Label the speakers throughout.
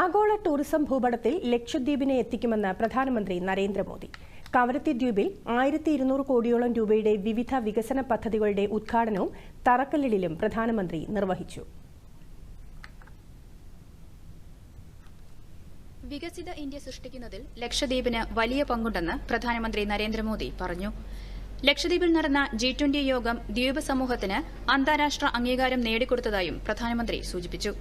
Speaker 1: ആഗോള ടൂറിസം ഭൂപടത്തിൽ ലക്ഷദ്വീപിനെ എത്തിക്കുമെന്ന് പ്രധാനമന്ത്രി നരേന്ദ്രമോദി കവരത്തി ദ്വീപിൽ ആയിരത്തി ഇരുന്നൂറ് കോടിയോളം രൂപയുടെ വിവിധ വികസന പദ്ധതികളുടെ ഉദ്ഘാടനവും തറക്കല്ലിലും പ്രധാനമന്ത്രി നിർവഹിച്ചു
Speaker 2: വികസിത ഇന്ത്യ സൃഷ്ടിക്കുന്നതിൽ ലക്ഷദ്വീപിന് വലിയ പങ്കുണ്ടെന്ന് പ്രധാനമന്ത്രി നരേന്ദ്രമോദി പറഞ്ഞു ലക്ഷദ്വീപിൽ നടന്ന ജി ട്വന്റി യോഗം ദ്വീപ് സമൂഹത്തിന് അന്താരാഷ്ട്ര അംഗീകാരം നേടിക്കൊടുത്തതായും പ്രധാനമന്ത്രി സൂചിപ്പിച്ചു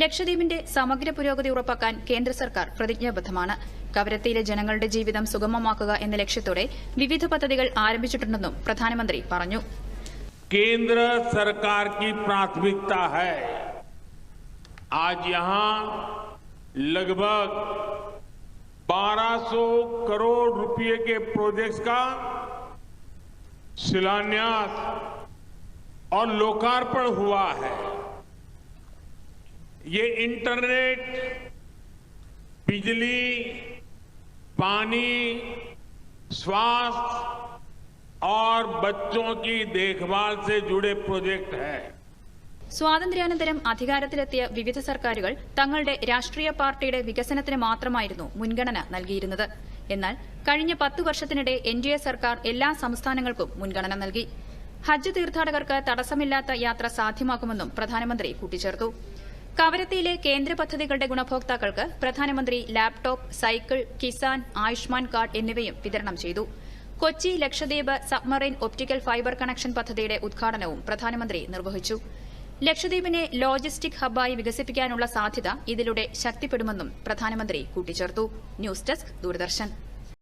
Speaker 2: ലക്ഷദ്വീപിന്റെ സമഗ്ര പുരോഗതി ഉറപ്പാക്കാൻ കേന്ദ്ര സർക്കാർ പ്രതിജ്ഞാബദ്ധമാണ് കവരത്തിയിലെ ജനങ്ങളുടെ ജീവിതം സുഗമമാക്കുക എന്ന ലക്ഷ്യത്തോടെ വിവിധ പദ്ധതികൾ ആരംഭിച്ചിട്ടുണ്ടെന്നും പ്രധാനമന്ത്രി പറഞ്ഞു
Speaker 3: കേന്ദ്ര സർക്കാർ की प्राथमिकता है आज यहां लगभग 1200 करोड़ रुपए के प्रोजेक्ट्स का शिलान्यास और लोकार्पण हुआ है ये इंटरनेट बिजली पानी स्वास्थ्य और बच्चों की देखभाल से जुड़े प्रोजेक्ट है
Speaker 2: സ്വാതന്ത്ര്യാനന്തരം അധികാരത്തിലെത്തിയ വിവിധ സർക്കാരുകൾ തങ്ങളുടെ രാഷ്ട്രീയ പാർട്ടിയുടെ വികസനത്തിന് മാത്രമായിരുന്നു മുൻഗണന നൽകിയിരുന്നത് എന്നാൽ കഴിഞ്ഞ പത്ത് വർഷത്തിനിടെ എൻ ഡി എ സർക്കാർ എല്ലാ സംസ്ഥാനങ്ങൾക്കും മുൻഗണന നൽകി ഹജ്ജ് തീർത്ഥാടകർക്ക് തടസ്സമില്ലാത്ത യാത്ര സാധ്യമാക്കുമെന്നും പ്രധാനമന്ത്രി കൂട്ടിച്ചേർത്തു കവരത്തിയിലെ കേന്ദ്ര പദ്ധതികളുടെ ഗുണഭോക്താക്കൾക്ക് പ്രധാനമന്ത്രി laptop cycle Kisan Ayushman card എന്നിവയും വിതരണം ചെയ്തു Kochi Lakshadweep submarine optical fibre connection പദ്ധതിയുടെ ഉദ്ഘാടനവും പ്രധാനമന്ത്രി നിർവഹിച്ചു ലക്ഷദ്വീപിനെ ലോജിസ്റ്റിക് ഹബ്ബായി വികസിപ്പിക്കാനുള്ള സാധ്യത ഇതിലൂടെ ശക്തിപ്പെടുമെന്നും പ്രധാനമന്ത്രി കൂട്ടിച്ചേർത്തു ന്യൂസ് ഡെസ്ക് ദൂരദർശൻ